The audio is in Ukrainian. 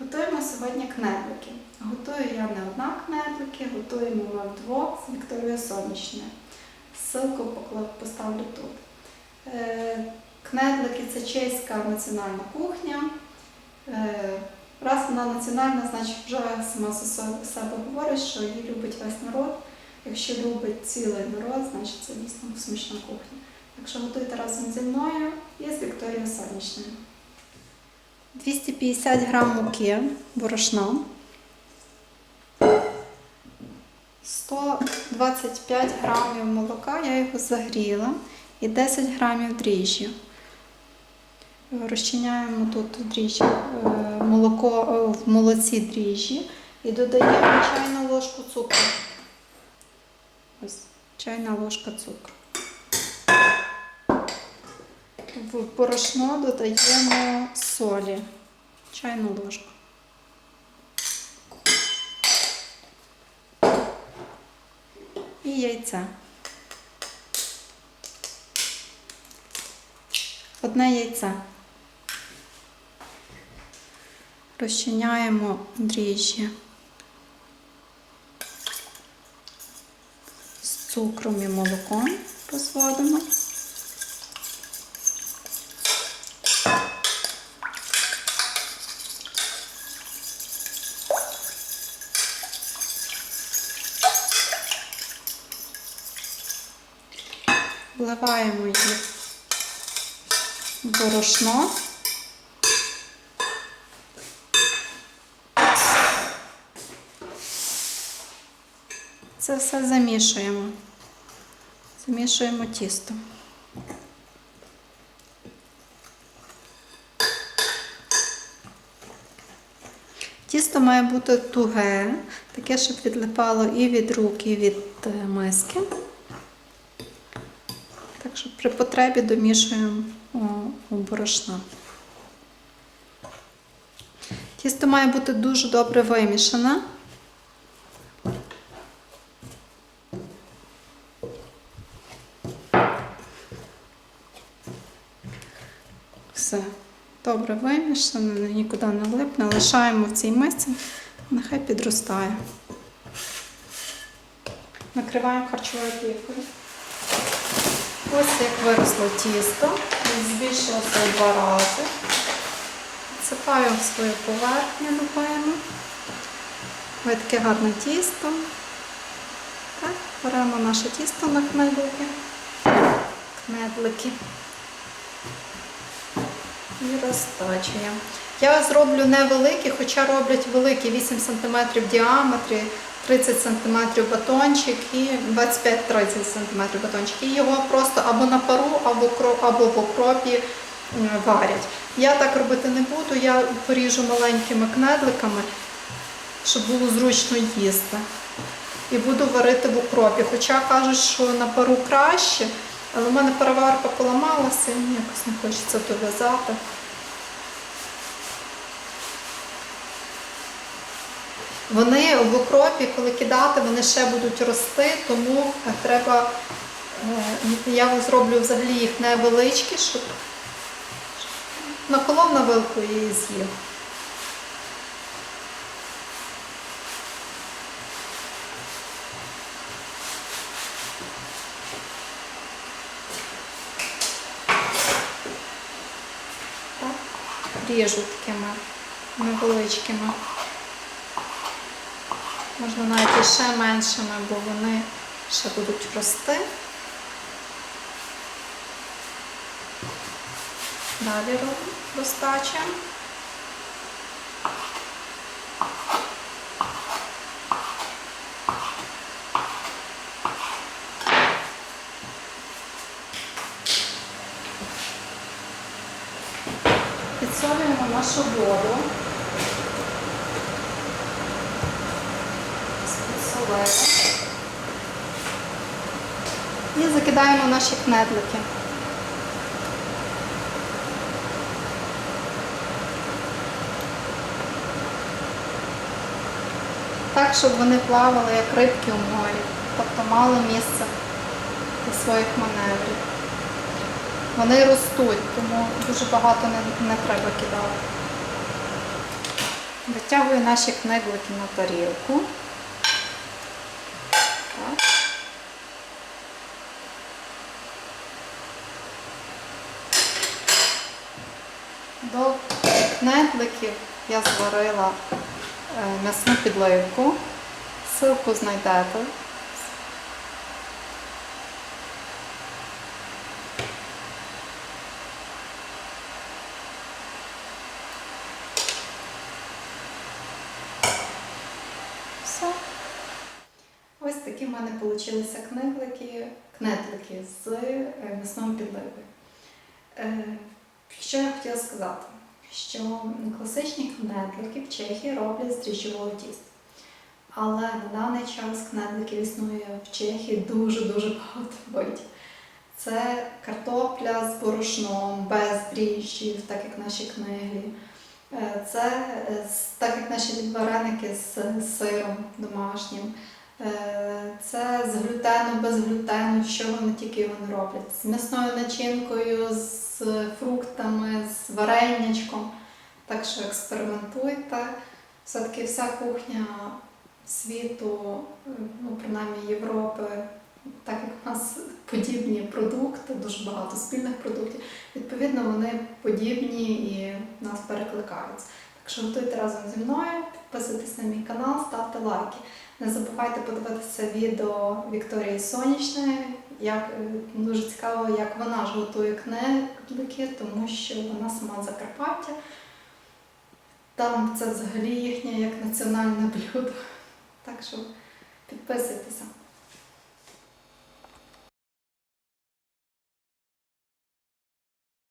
Готуємо сьогодні кнедлики. Готую я не одна кнедлики, готуємо ми вдвох з Вікторією Сонячною. Ссылку поставлю тут. Е, Кнедлики це чеська національна кухня. Е, Раз вона національна, значить вже сама за себе говорить, що її любить весь народ. Якщо любить цілий народ, значить це дійсно смачна кухня. Якщо готуєте разом зі мною і з Вікторією Сонячною. 250 грам муки борошна, 125 грамів молока, я його загріла, і 10 грамів дріжджі. Розчиняємо тут дріжджі, е, молоко е, в молоці дріжджі і додаємо чайну ложку цукру. Ось чайна ложка цукру. В порошно додаємо солі, чайну ложку. І яйце. Одне яйце. Розчиняємо дріжджі з цукром і молоком розводимо. Вливаємо їх в борошно. Це все замішуємо. Замішуємо тісто. Тісто має бути туге, таке, щоб відлипало і від рук, і від е, миски. При потребі домішуємо у. Тісто має бути дуже добре вимішане. Все добре вимішане, нікуди не липне. Лишаємо в цій мисці, нехай підростає. Накриваємо харчовою плівкою. Ось як виросло тісто, збільшилося в два рази. Всипаю в свою поверхню любимо. Ось таке гарне тісто. Так, беремо наше тісто на кнедлики. Кнедлики. І розтачуємо. Я зроблю невеликі, хоча роблять великі 8 см в діаметрі, 30 см батончик і 25-30 см батончик. І його просто або на пару, або, або в окропі варять. Я так робити не буду, я поріжу маленькими кнедликами, щоб було зручно їсти. І буду варити в укропі. Хоча кажуть, що на пару краще, але в мене переварка поламалася, мені якось не хочеться дов'язати. Вони в окропі, коли кидати, вони ще будуть рости, тому треба, е, я зроблю взагалі їх невеличкі, щоб наколов на вилку і з'їв. Так, ріжу такими невеличкими. Можна навіть ще меншими, бо вони ще будуть рости. Далі робимо розтачуємо. Підсолюємо нашу воду. Підсолили. І закидаємо наші кнедлики. Так, щоб вони плавали як рибки у морі, тобто мали місце для своїх маневрів. Вони ростуть, тому дуже багато не, не треба кидати. Витягую наші книглики на тарілку. До кнедликів я зварила е, м'ясну підливку. Силку знайдете. Все. Ось такі в мене вийшли книглики, кнетлики з е, м'ясною підливою. Е, Що я хотіла сказати? Що класичні кнедлики в Чехії роблять з дріжджового тіста. Але на даний час кнедликів існує в Чехії дуже-дуже багато видів. Це картопля з борошном, без дріжджів, так як наші книги. Е, Це е, так як наші вареники з сиром домашнім. Це з глютену, без глютену, що вони тільки вони роблять. З м'ясною начинкою, з фруктами, з варенячком. Так що експериментуйте. Все-таки вся кухня світу, ну принаймні Європи, так як у нас подібні продукти, дуже багато спільних продуктів, відповідно вони подібні і нас перекликаються. Так що готуйте разом зі мною, підписуйтесь на мій канал, ставте лайки. Не забувайте подивитися відео Вікторії Сонячної. Як е, дуже цікаво, як вона ж готує кнеглики, тому що вона сама Закарпаття. Там це взагалі їхнє як національне блюдо. Так що підписуйтеся.